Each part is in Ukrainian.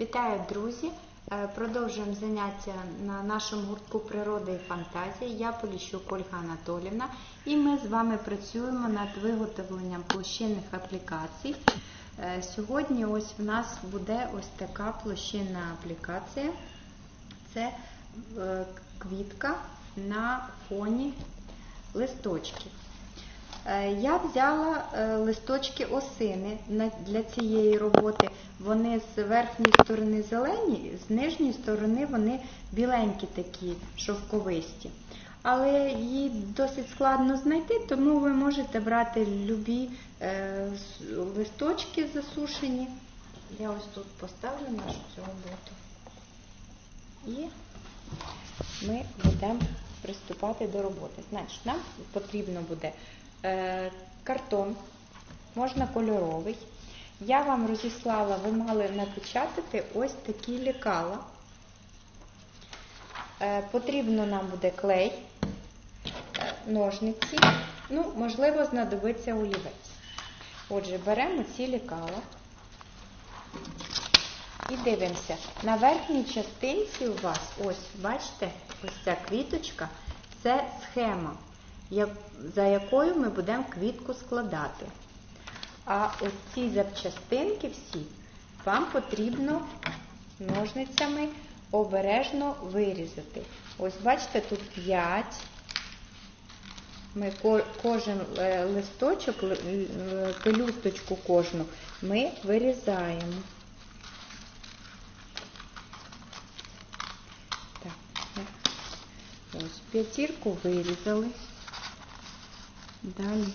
Вітаю, друзі! Е, Продовжуємо заняття на нашому гуртку природи і фантазії. Я Поліщук Ольга Анатолівна і ми з вами працюємо над виготовленням площинних аплікацій. Е, Сьогодні ось в нас буде ось така площинна аплікація. Це е, квітка на фоні листочків. Е, Я взяла е, листочки осини для цієї роботи. Вони з верхньої сторони зелені, з нижньої сторони вони біленькі такі, шовковисті. Але її досить складно знайти, тому ви можете брати любі е, листочки засушені. Я ось тут поставлю нашу цю роботу. І ми будемо приступати до роботи. Значить, нам потрібно буде картон, можна кольоровий. Я вам розіслала, ви мали напечатати ось такі лікала. Е, потрібно нам буде клей, е, ножниці, ну, можливо, знадобиться олівець. Отже, беремо ці лікала. І дивимося. На верхній частинці у вас, ось, бачите, ось ця квіточка, це схема, за якою ми будемо квітку складати. А ось ці запчастинки всі вам потрібно ножницями обережно вирізати. Ось бачите, тут 5. Ми кожен е, листочок, пелюсточку кожну ми вирізаємо. Так. Ось п'ятірку вирізали. Далі.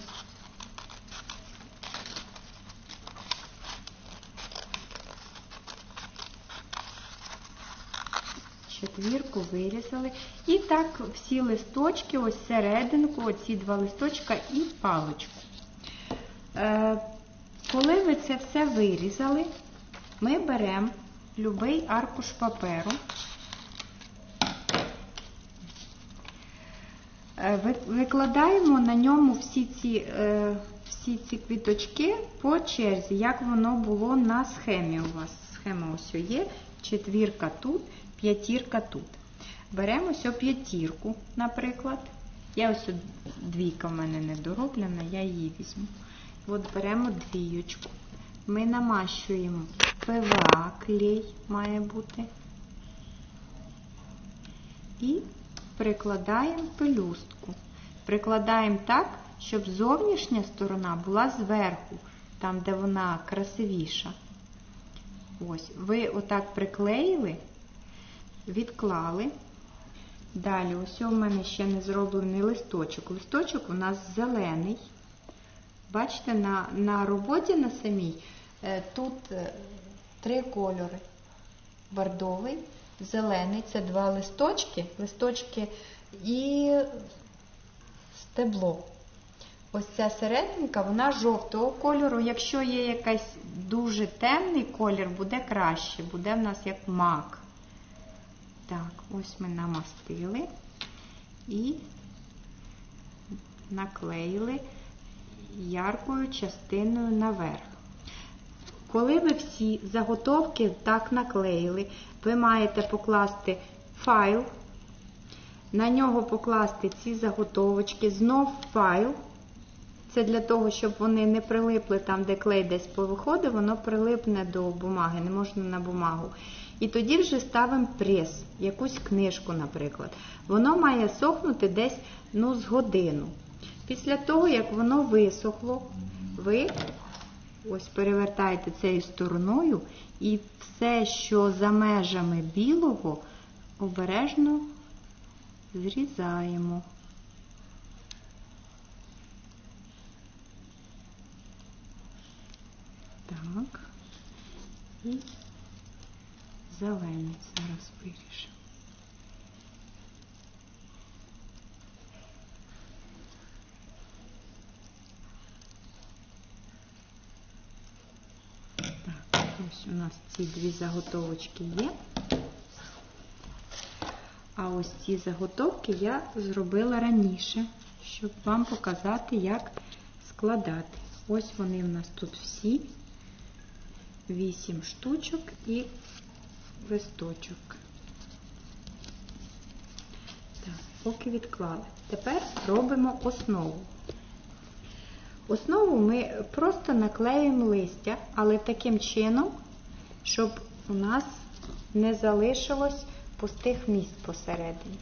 Четвірку вирізали. І так всі листочки, ось серединку, оці два листочка і паличку. Е, коли ви це все вирізали, ми беремо любий аркуш паперу. Е, ви- Викладаємо на ньому всі ці, е, всі ці квіточки по черзі, як воно було на схемі у вас. Схема ось є, четвірка тут, п'ятірка тут. Беремо ось п'ятірку, наприклад. Я ось двійка в мене не дороблена, я її візьму. От беремо двіючку. Ми намащуємо ПВА, клей має бути. І прикладаємо пелюстку. Прикладаємо так, щоб зовнішня сторона була зверху, там, де вона красивіша. Ось, ви отак приклеїли, відклали. Далі, ось у мене ще не зроблений листочок. Листочок у нас зелений. Бачите, на, на роботі на самій е, тут е, три кольори. Бордовий, зелений це два листочки, листочки і стебло. Ось ця серединка, вона жовтого кольору. Якщо є якийсь дуже темний колір, буде краще, буде в нас як мак. Так, ось ми намастили і наклеїли яркою частиною наверх. Коли ви всі заготовки так наклеїли, ви маєте покласти файл, на нього покласти ці заготовочки, знов файл. Це для того, щоб вони не прилипли там, де клей десь повиходить, воно прилипне до бумаги, не можна на бумагу. І тоді вже ставимо прес, якусь книжку, наприклад. Воно має сохнути десь ну, з годину. Після того, як воно висохло, ви ось перевертаєте цією стороною і все, що за межами білого, обережно зрізаємо. Так. І зелений зараз виріжемо. Ось у нас ці дві заготовочки є. А ось ці заготовки я зробила раніше, щоб вам показати, як складати. Ось вони в нас тут всі. 8 штучок і листочок. Так, поки відклали. Тепер робимо основу. Основу ми просто наклеюємо листя, але таким чином, щоб у нас не залишилось пустих місць посередині.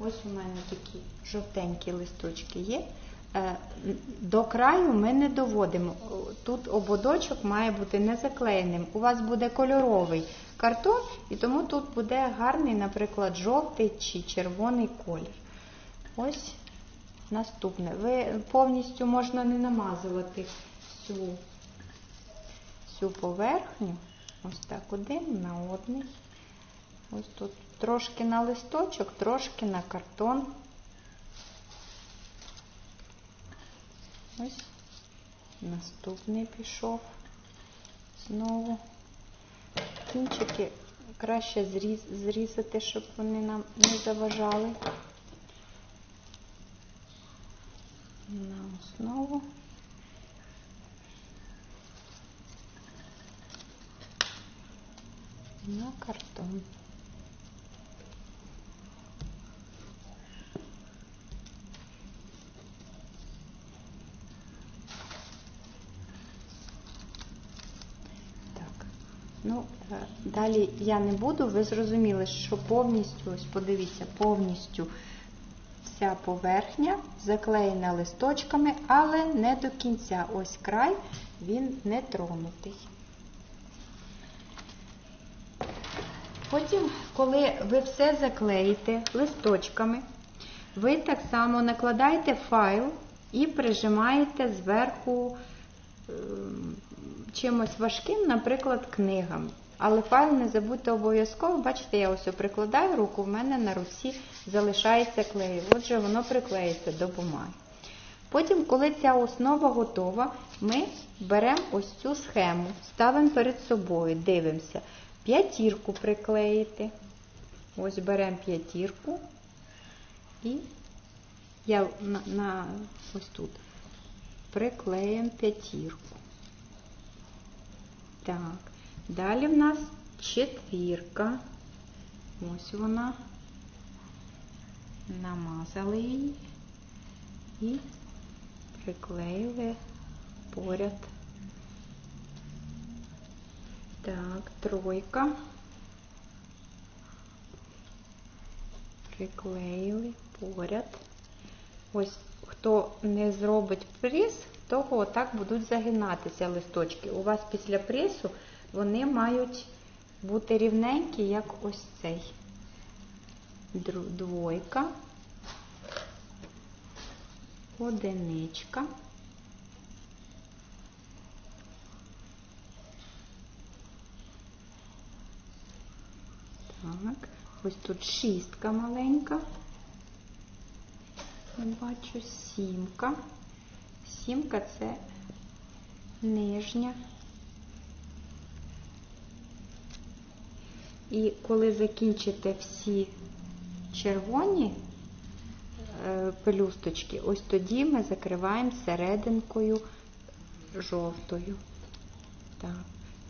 Ось у мене такі жовтенькі листочки є. Е, До краю ми не доводимо. Тут ободочок має бути не заклеєним. У вас буде кольоровий картон, і тому тут буде гарний, наприклад, жовтий чи червоний колір. Ось наступне. Ви повністю можна не намазувати всю, всю поверхню. Ось так один на одний. Ось тут трошки на листочок, трошки на картон. Ось наступний пішов знову. Кінчики краще зрізати, щоб вони нам не заважали. На основу. На картон. Так. Ну, е, далі я не буду, ви зрозуміли, що повністю, ось подивіться, повністю вся поверхня заклеєна листочками, але не до кінця. Ось край, він не тронутий. Потім, коли ви все заклеїте листочками, ви так само накладаєте файл і прижимаєте зверху ем, чимось важким, наприклад, книгами. Але файл не забудьте обов'язково. Бачите, я ось прикладаю руку, в мене на руці залишається клей. Отже, воно приклеїться до бумаги. Потім, коли ця основа готова, ми беремо ось цю схему, ставимо перед собою, дивимося. П'ятірку приклеїти. Ось беремо п'ятірку і я на, на ось тут приклеїмо п'ятірку. Так, далі в нас четвірка. Ось вона. Намазали її і приклеїли поряд. Так, тройка. Приклеїли поряд. Ось хто не зробить прес, того отак будуть загинатися листочки. У вас після пресу вони мають бути рівненькі, як ось цей. Двойка, одиничка. Так, ось тут шістка маленька. Я бачу сімка. Сімка це нижня. І коли закінчите всі червоні е, пелюсточки, ось тоді ми закриваємо серединкою жовтою. Так,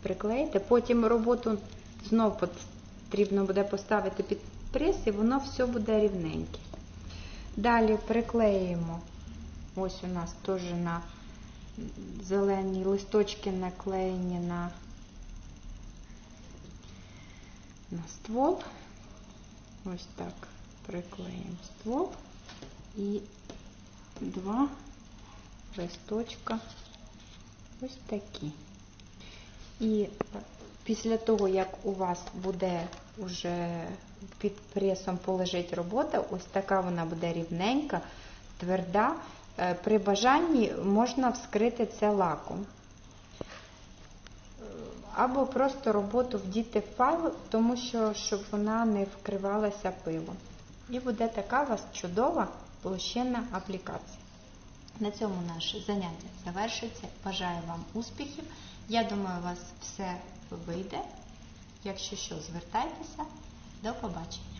приклеїте. Потім роботу знов потрібно буде поставити під прес, і воно все буде рівненьке. Далі приклеїмо, ось у нас теж на зелені листочки наклеєні на, на ствол. Ось так приклеїмо ствол і два листочка ось такі. І після того, як у вас буде вже під пресом полежить робота, ось така вона буде рівненька, тверда. При бажанні можна вскрити це лаком. Або просто роботу вдіти в файл, тому що щоб вона не вкривалася пилом. І буде така у вас чудова площинна аплікація. На цьому наше заняття завершується. Бажаю вам успіхів. Я думаю, у вас все вийде. Якщо що, звертайтеся. До побачення.